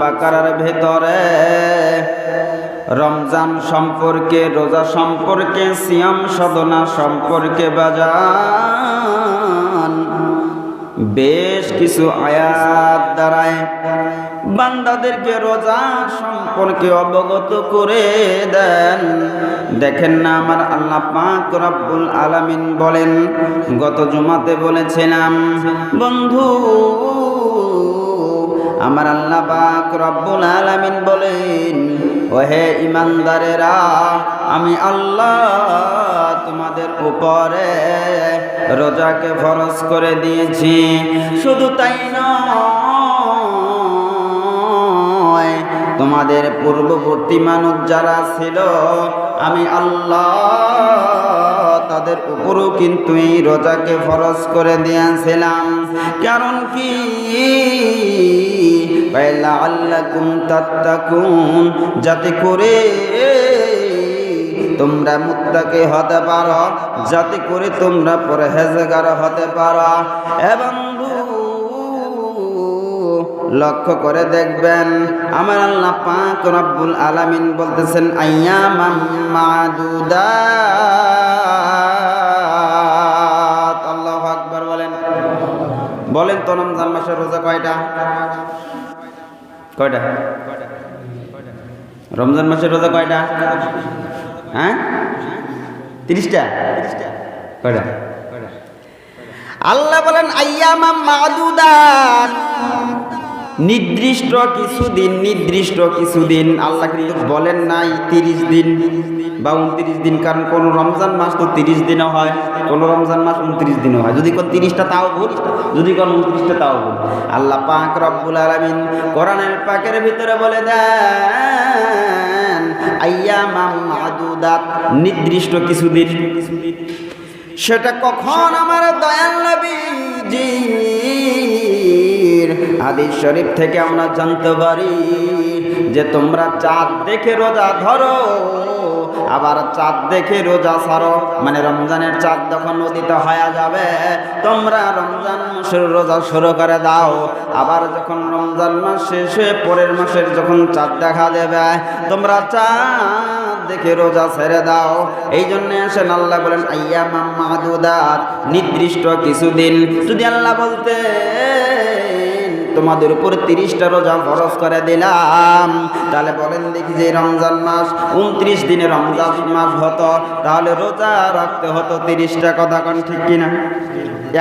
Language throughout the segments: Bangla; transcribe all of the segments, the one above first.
বাকারার ভেতরে রমজান সম্পর্কে রোজা সম্পর্কে সিয়াম সাধনা সম্পর্কে বাজান। বেশ কিছু আয়াত দ্বারায় বান্দাদেরকে রোজা সম্পর্কে অবগত করে দেন। দেখেন না আমার আল্লাহ পাক রব্বুল আলামিন বলেন, গত জুমাতে বলেছিলাম, বন্ধু, আমার আল্লাহ পাক রব্বুল আলামিন বলেন, ওহে ইমানদারেরা, আমি আল্লাহ তোমাদের উপরে রোজাকে ফরজ করে দিয়েছি। শুধু তাই নয় তোমাদের পূর্ববর্তী মানুষ যারা ছিল, আমি আল্লাহ তাদের উপরও কিন্তু এই রোজাকে ফরজ করে দিয়েছিলাম। কারণ কি? আল্লাকুম তাত্তাকুন, যাতে করে তোমরা মুত্তাকে হতে পারো, যাতে করে তোমরা পরে পরহেজগার হতে পারো। এবং লক্ষ্য করে দেখবেন। আমার আল্লাহ পাক রব্বুল আলামিন বলতেছেন আইয়ামাম মাদুদাত। আল্লাহু আকবার বলেন। বলেন তো রমজান মাসের রোজা কয়টা? কয়টা? রমজান মাসের রোজা কয়টা? হ্যাঁ? তিরিশটা? কয়টা? আল্লাহ বলেন আইয়ামাম মাদুদাত। নির্দিষ্ট কিছুদিন নির্দিষ্ট কিছুদিন আল্লাহ কিন্তু বলেন নাই, তিরিশ দিন বা উনত্রিশ দিন, কারণ কোন রমজান মাস তো তিরিশ দিনও হয়, কোন রমজান মাস উনত্রিশ দিনও হয়। যদি কোন তিরিশটা তাও ভুল, যদি কোন উনত্রিশটা তাও ভুল। আল্লাহ পাক রব্বুল আলমিন কোরআনের পাকের ভিতরে বলে দেন, আইয়ামাম মাদুদাত, নির্দিষ্ট কিছুদিন। সেটা কখন আমার দয়াল নবী হাদিস শরীফ থেকে আমরা জানতে পারি যে তোমরা চাঁদ দেখে রোজা ধরো, আবার চাঁদ দেখে রোজা সারো। মানে রমজানের চাঁদ যখন নদীতে হয়ে যাবে, তোমরা রমজান মাসের রোজা শুরু করে দাও। আবার যখন রমজান মাস শেষ হয়ে পরের মাসের যখন চাঁদ দেখা দেবে, তোমরা চাঁদ দেখে রোজা ছেড়ে দাও। এই জন্য আসেন আল্লাহ বলেন আইয়া মামাদুদার নির্দিষ্ট কিছুদিন। যদি আল্লাহ বলতে তোমাদের উপর তিরিশটা রোজা ফরজ করে দিলাম। তাহলে বলেন দেখি যে রমজান মাস, উনত্রিশ দিনে রমজান মাস হতো, তাহলে রোজা রাখতে হতো তিরিশটা, কথা কন ঠিক কিনা?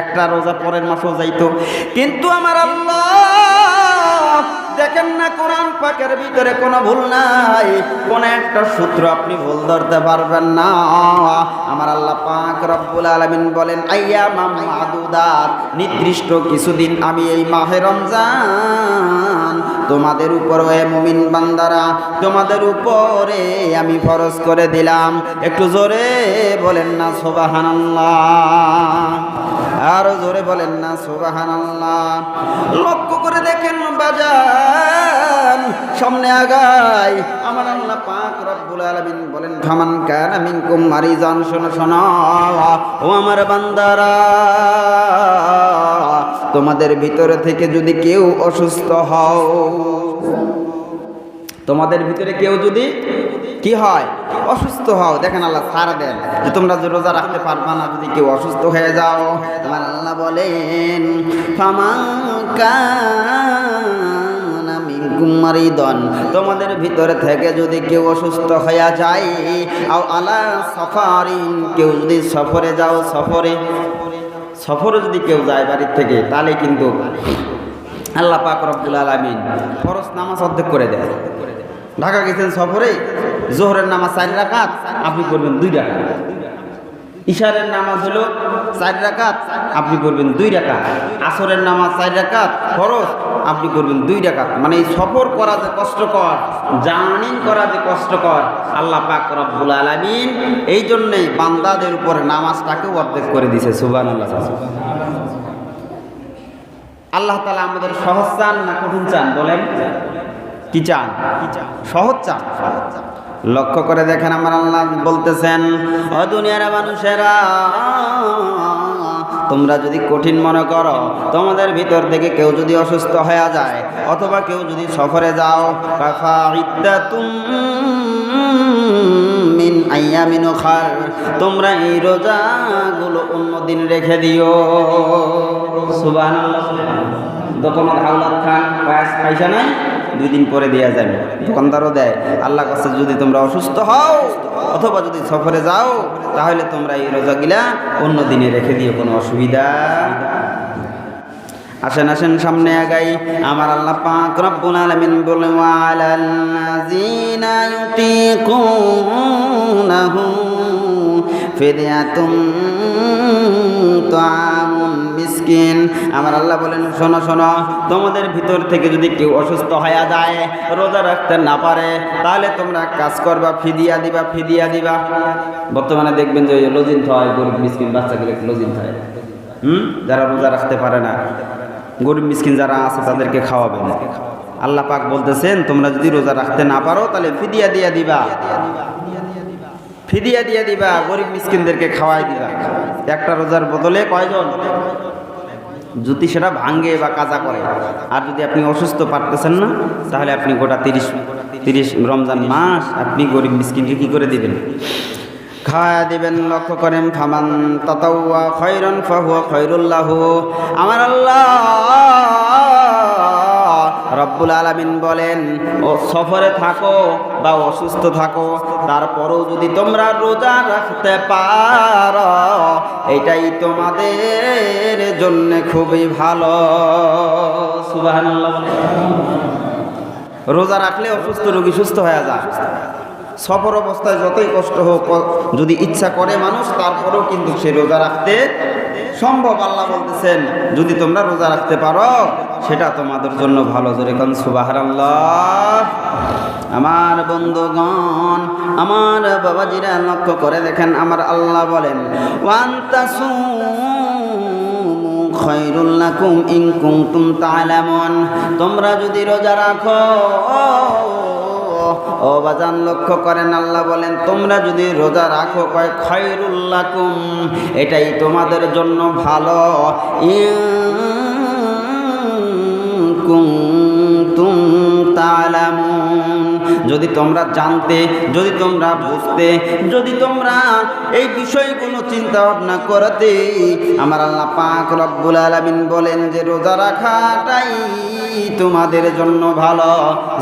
একটা রোজা পরের মাসও যাইতো। কিন্তু আমার আল্লাহ দেখেন না কোরআন পাকের ভিতরে কোনো ভুল নাই। কোন একটা সূত্র আপনি ভুল ধরতে পারবেন না। আমার আল্লাহ পাক রব্বুল আলামিন বলেন আইয়া মামাদুদাত নির্দিষ্ট কিছুদিন আমি এই মাহে রমজান তোমাদের উপরে, মুমিন বান্দারা, তোমাদের উপরে আমি ফরজ করে দিলাম। একটু জোরে বলেন না, সুবহানাল্লাহ। আরও জোরে বলেন না, সুবহানাল্লাহ। লক্ষ্য করে দেখেন বাজান, সামনে আগাই আমার আল্লাহ পাক রব্বুল আলামিন বলেন, ফামান কানা মিনকুম মারিজান শোনো শোনো। ও আমার বান্দারা, তোমাদের ভিতরে থেকে যদি কেউ অসুস্থ হও, তোমাদের ভিতরে কেউ যদি কি হয়? অসুস্থ হও, দেখেন আল্লাহ ছাড় দেন। যে তোমরা যে রোজা রাখতে পারবা না, যদি কেউ অসুস্থ হয়ে যাও তোমার আল্লাহ বলেন তোমাদের ভিতরে থেকে যদি কেউ অসুস্থ হয়ে যায়, আও আলা সফারিন, কেউ যদি সফরে যাও, সফরে সফরে যদি কেউ যায় বাড়ির থেকে, তাহলে কিন্তু আল্লাহ পাক রব্বুল আলমিন ফরজ নামাজ অর্ধেক করে দেয়। ঢাকা গেছেন সফরে? জোহরের নামাজ চার রাকাত, আপনি করবেন দুই রাকাত। ইশারের নামাজ হলো চার রাকাত, আপনি করবেন দুই রাকাত। আসরের নামাজ চার রাকাত খরচ আপনি করবেন দুই রাকাত। মানে এই সফর করা যে কষ্টকর, জার্নিং করা যে কষ্টকর, আল্লাহ পাক রব্বুল আলামিন এই জন্যেই বান্দাদের উপরে নামাজটাকেও অর্ধেক করে দিছে সুবান আল্লাহ আল্লাহ তালা আমাদের সহজ চান না কঠিন চান, বলেন? কি চান সহজ চান? সহজ চান। লক্ষ্য করে দেখেন আমার আল্লাহ বলতেছেন, ও দুনিয়ার মানুষেরা, তোমরা যদি কঠিন মনে করো, তোমাদের ভিতর থেকে কেউ যদি অসুস্থ হয়ে যায় অথবা কেউ যদি সফরে যাও মিন আইয়ামিন খার, তোমরা এই রোজাগুলো অন্য দিন রেখে দিও। সুবহানাল্লাহ। দোকানের হাওলাত খান, পায়াস নাই, দুই দিন পরে দেওয়া যাবে দোকানদারও দেয়, আল্লাহ কাছে যদি তোমরা অসুস্থ হও, অথবা যদি সফরে যাও, তাহলে তোমরা এই রোজাগুলা অন্য দিনে রেখে দিও, কোনো অসুবিধা। আসেন আসেন, সামনে আগাই। আমার আল্লাহ পাক রব্বুল আলামিন বলে ওয়ালাল্লাযিনা ইউতিকুনাহু ফিদিয়াতুম তাআমুন মিসকিন। আমার আল্লাহ বলেন, শোনো শোনো, তোমাদের ভিতর থেকে যদি কেউ অসুস্থ হয়ে যায়, রোজা রাখতে না পারে, তাহলে তোমরা কাজ করবা, ফিদিয়া দিবা ফিদিয়া দিবা। বর্তমানে দেখবেন যে লজিন হয় গরিব মিসকিন বাচ্চাগুলো লজিন হয় হুম? যারা রোজা রাখতে পারে না, গরিব মিসকিন যারা আছে, তাদেরকে খাওয়াবেন। আল্লাহ পাক বলতেছেন, তোমরা যদি রোজা রাখতে না পারো, তাহলে ফিদিয়া দিয়া দিবা। ফিদিয়া দিয়া দিবা, গরিব মিসকিনদেরকে খাওয়াই দিবা। একটা রোজার বদলে কয়জন? যদি সেটা ভাঙ্গে বা কাজা করে। আর যদি আপনি অসুস্থ পারতেছেন না, তাহলে আপনি গোটা তিরিশ তিরিশ রমজান মাস আপনি গরিব মিসকিনকে কী করে দিবেন? খাওয়া দিবেন, লক্ষ্য করেন, ফামান তাতাউয়া খৈরন ফাহুয়া খৈরুল্লাহ আমার আল্লাহ রব্বুল আলামিন বলেন, ও, সফরে থাকো বা অসুস্থ থাকো, তারপরেও যদি তোমরা রোজা রাখতে পার, এটাই তোমাদের জন্য খুবই ভালো। রোজা রাখলে অসুস্থ রোগী সুস্থ হয়ে যায়। সফর অবস্থায় যতই কষ্ট হোক, যদি ইচ্ছা করে মানুষ, তারপরেও কিন্তু সে রোজা রাখতে সম্ভব আল্লাহ বলতেছেন, যদি তোমরা রোজা রাখতে পারো, সেটা তোমাদের জন্য ভালো। জোরে কারণ সুবাহার আল্লাহ আমার বন্ধুগণ, আমার বাবাজিরা লক্ষ্য করে দেখেন, আমার আল্লাহ বলেন ওয়ান্তাসু খৈরুল্লাকুম ইন কুনতুম তা'লামুন তোমরা যদি রোজা রাখো ও বাজান, লক্ষ্য করেন আল্লাহ বলেন, তোমরা যদি রোজা রাখো, কয় খয়রুল্লাকুম এটাই তোমাদের জন্য ভালো। কুম তুম তা'লামুন। যদি তোমরা জানতে, যদি তোমরা বুঝতে, যদি তোমরা এই বিষয়ে কোনো চিন্তা ভাবনা করতে, আমার আল্লাহ পাক রব্বুল আলামিন বলেন যে, রোজা রাখাটাই তোমাদের জন্য ভালো।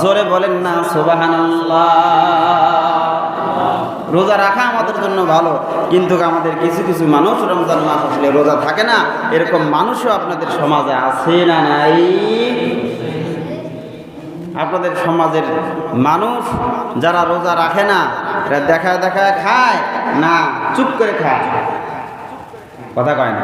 জোরে বলেন না, সুবহানাল্লাহ। রোজা রাখা আমাদের জন্য ভালো, কিন্তু আমাদের কিছু কিছু মানুষ রমজান মাস আসলে রোজা থাকে না। এরকম মানুষও আপনাদের সমাজে আছে না নাই? আপনাদের সমাজের মানুষ যারা রোজা রাখে না, এরা দেখায় দেখায় খায় না, চুপ করে খায়? কথা কয় না।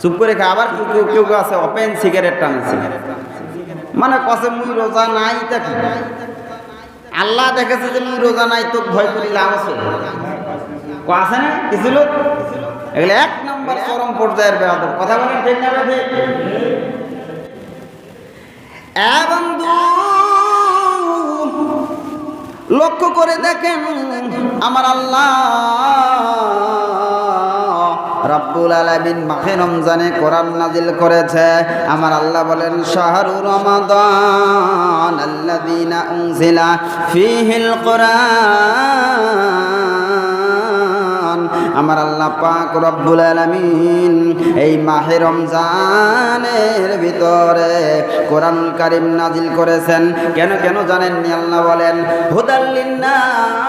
চুপ করে খায়। আবার কেউ কেউ কেউ আছে ওপেন সিগারেট টানছে মানে কসে, মুই রোজা নাই, তা কি? আল্লাহ দেখেছে যে, মুই রোজা নাই তো ভয় করি লাভ আছে? আছে না? কিছু লোক? এগুলো এক নম্বর চরম পর্যায়ের বেয়াদব। কথা বলেন ঠিক না বন্ধু, লক্ষ্য করে দেখেন আমার আল্লাহ রব্বুল আলামিন মাহে রমজানে কোরআন নাজিল করেছে। আমার আল্লাহ বলেন, শাহরু রমাদান আল্লাযীনা উনজিলা ফীহিল কোরআন আমার আল্লাহ পাক রব্বুল আলামিন এই মাহে রমজানের ভিতরে কোরআনুল কারিম নাজিল করেছেন। কেন কেন জানেননি আল্লাহ বলেন হুদাল্লিন্নাস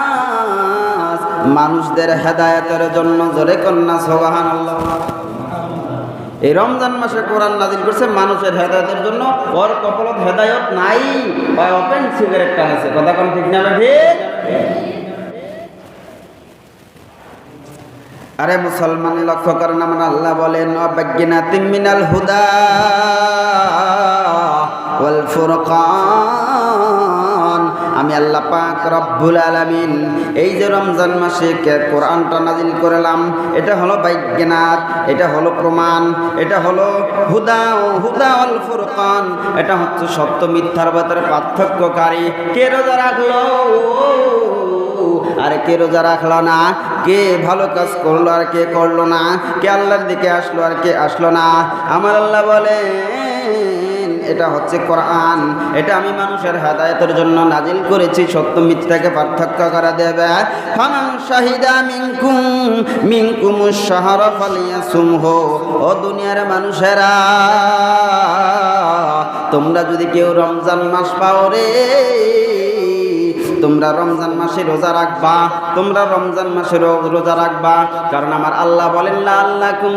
মানুষদের হেদায়েতের জন্য জোরে কন্যা সোবাহান এই রমজান মাসে কোরআন নাজিল করছে মানুষের হেদায়তের জন্য। ওর কপালত হেদায়ত নাই বা ওপেন সিগারেট টানেছে কথা কোন ঠিক না ঠিক আরে মুসলমান লক্ষ্য করেন আমার আল্লাহ বলেন অবজ্ঞানা তিমিনাল হুদা ওয়াল ফুরকান। আমি আল্লাহ পাক রব্বুল আলামিন এই যে রমজান মাসে কে কোরআনটা নাজিল করলাম, এটা হলো বৈজ্ঞানাত এটা হলো প্রমাণ, এটা হলো হুদা হুদা অল ফুরকান। এটা হচ্ছে সত্য মিথ্যার ভেতরে পার্থক্যকারী। কে রোজা রাখল? আর কে রোজা রাখল না? কে ভালো কাজ করল আর কে করল না? কে আল্লাহর দিকে আসলো আর কে আসলো না? আমার আল্লাহ বলেন, এটা হচ্ছে কোরআন। এটা আমি মানুষের হেদায়তের জন্য নাজিল করেছি, সত্য মিথ্যাকে পার্থক্য করা দেবে। ফামান শাহিদা মিনকুম মিনকুম শাহর ফালিয়াসুমহু। ও দুনিয়ার মানুষেরা, তোমরা যদি কেউ রমজান মাস পাও রে তোমরা রমজান মাসে রোজা রাখবা, তোমরা রমজান মাসে রোজা রাখবা। কারণ আমার আল্লাহ বলেন আল্লাহ কুম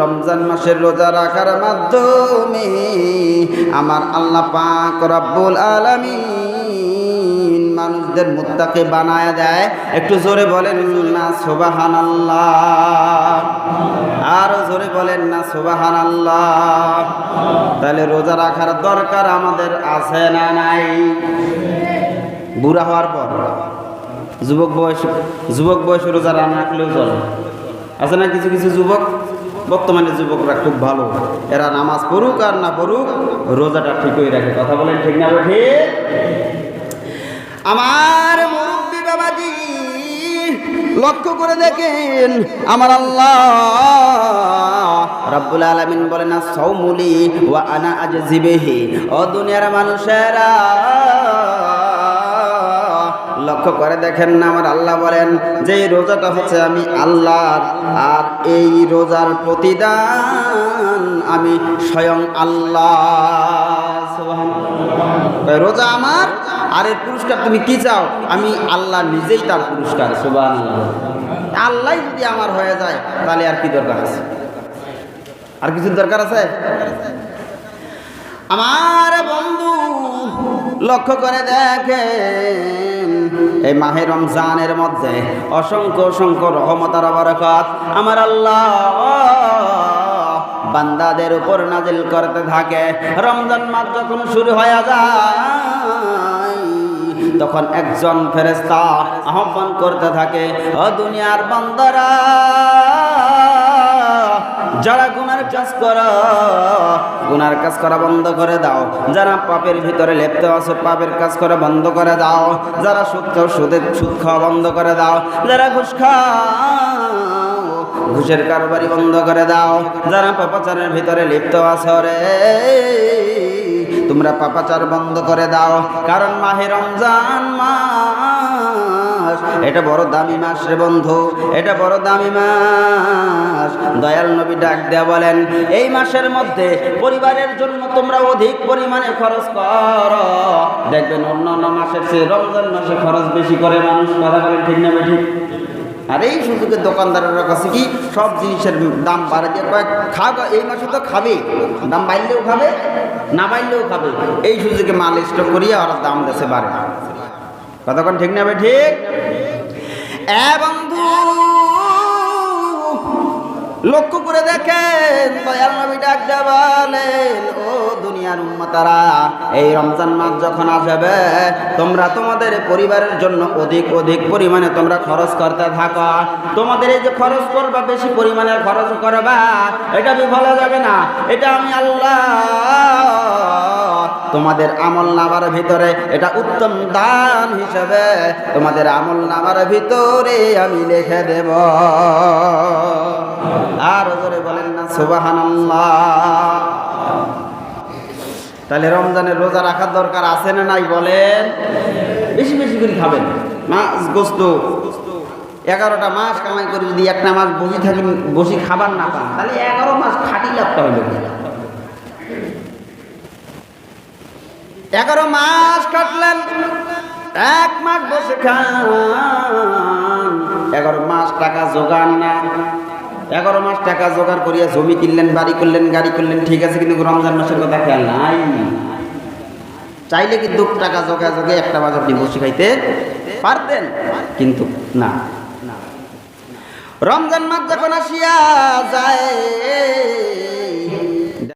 রমজান মাসের রোজা রাখার মাধ্যমে আমার আল্লাহ পাক রব্বুল আলামিন মানুষদের মুত্তাকে বানায় দেয়। একটু জোরে বলেন না সুবাহান আরও জোরে বলেন না সুবাহান তাহলে রোজা রাখার দরকার আমাদের আছে না নাই? বুড়া হওয়ার পর। যুবক বয়স, যুবক বয়সে রোজা না রাখলেও চলে। আছে না কিছু কিছু যুবক? বর্তমানে যুবকরা খুব ভালো। এরা নামাজ পড়ুক আর না পড়ুক, রোজাটা ঠিকই রাখে। কথা বলেন ঠিক না ঠিক আমার মুরব্বী বাবাজি, লক্ষ্য করে দেখেন আমার আল্লাহ। রাব্বুল আলামিন বলেন না সৌমুলি ওয়া আনা আজজিবিহি। ও দুনিয়ার মানুষেরা, লক্ষ্য করে দেখেন না, আমার আল্লাহ বলেন, যে রোজাটা হচ্ছে আমি আল্লাহর, আর এই রোজার প্রতিদান আমি স্বয়ং আল্লাহ। রোজা আমার আর এর পুরস্কার তুমি কি চাও? আমি আল্লাহ নিজেই তার পুরস্কার। সুবান আল্লাহ যদি আমার হয়ে যায় তাহলে আর কি দরকার আছে? আর কিছুর দরকার আছে? আমার বন্ধু লক্ষ্য করে দেখেন এই মাহে রমজানের মধ্যে অসংখ্য অসংখ্য রহমতার বরকত আমার আল্লাহ বান্দাদের উপর নাজিল করতে থাকে। রমজান মাস যখন শুরু হয়ে যায় তখন একজন ফেরেস্তা আহ্বান করতে থাকে, ও দুনিয়ার বান্দারা, যারা গুনার কাজ করা, গুনার কাজ করা বন্ধ করে দাও। যারা পাপের ভিতরে লেপ্ত আছে, পাপের কাজ করা বন্ধ করে দাও। যারা সুদ সুদের সুদ খাওয়া বন্ধ করে দাও। যারা ঘুষ ঘুষের কারবারি বন্ধ করে দাও। যারা পাপাচারের ভিতরে লিপ্ত আছে রে তোমরা পাপাচার বন্ধ করে দাও। কারণ মাহে রমজান মাস। এটা বড় দামি মাস রে বন্ধু, এটা বড় দামি মাস। দয়াল নবী ডাক দেয়া বলেন, এই মাসের মধ্যে পরিবারের জন্য তোমরা অধিক পরিমাণে খরচ করো। দেখবেন অন্য অন্য মাসের চেয়ে রমজান মাসে খরচ বেশি করে মানুষ, কথা বলেন ঠিক না ঠিক আর এই সুযোগে দোকানদারের কাছে কি সব জিনিসের দাম বাড়ে কয়েক খাবে এই মাসে তো খাবে। দাম বাড়লেও খাবে। না পাইলেও খাবে। এই সুযোগে মাল স্টক করিয়ে ওরা দাম দেশে বাড়ে। কতক্ষণ ঠিক না ভাই? ঠিক? এবং লক্ষ্য করে দেখেন, দয়াল নবী ডাক বলেন, ও দুনিয়ার উম্মতারা, এই রমজান মাস যখন আসবে, তোমরা তোমাদের পরিবারের জন্য অধিক অধিক পরিমাণে তোমরা খরচ করতে থাকো। তোমাদের এই যে খরচ করবা, বেশি পরিমাণের খরচ করবা, এটা বিফলে যাবে না। এটা আমি আল্লাহ, তোমাদের আমল নামার ভিতরে এটা উত্তম দান হিসেবে তোমাদের আমল নামার ভিতরে আমি লিখে দেব। আর জোরে বলেন না সুবহানাল্লাহ। তাহলে রমজানের রোজা রাখার দরকার আছে না নাই বলেন? বেশি বেশি করে খাবেন। মাছ গোস্ত। এগারোটা মাস কামাই করে যদি একটা মাস বসে থাকেন বসে খাবার না পান তাহলে এগারো মাস খাটি লাভটা হইল এগারো মাস কাটলেন এক মাস বসে খান। এগারো মাস টাকা জোগান না। এগারো মাস টাকা জোগাড় করিয়া জমি কিনলেন, বাড়ি করলেন, গাড়ি করলেন, ঠিক আছে, কিন্তু রমজান মাসের কথা খেয়াল নাই। চাইলে কিন্তু টাকা জোগা জোগে একটা মাস আপনি বসে খাইতে পারতেন? কিন্তু না। রমজান মাস যখন আসিয়া যায়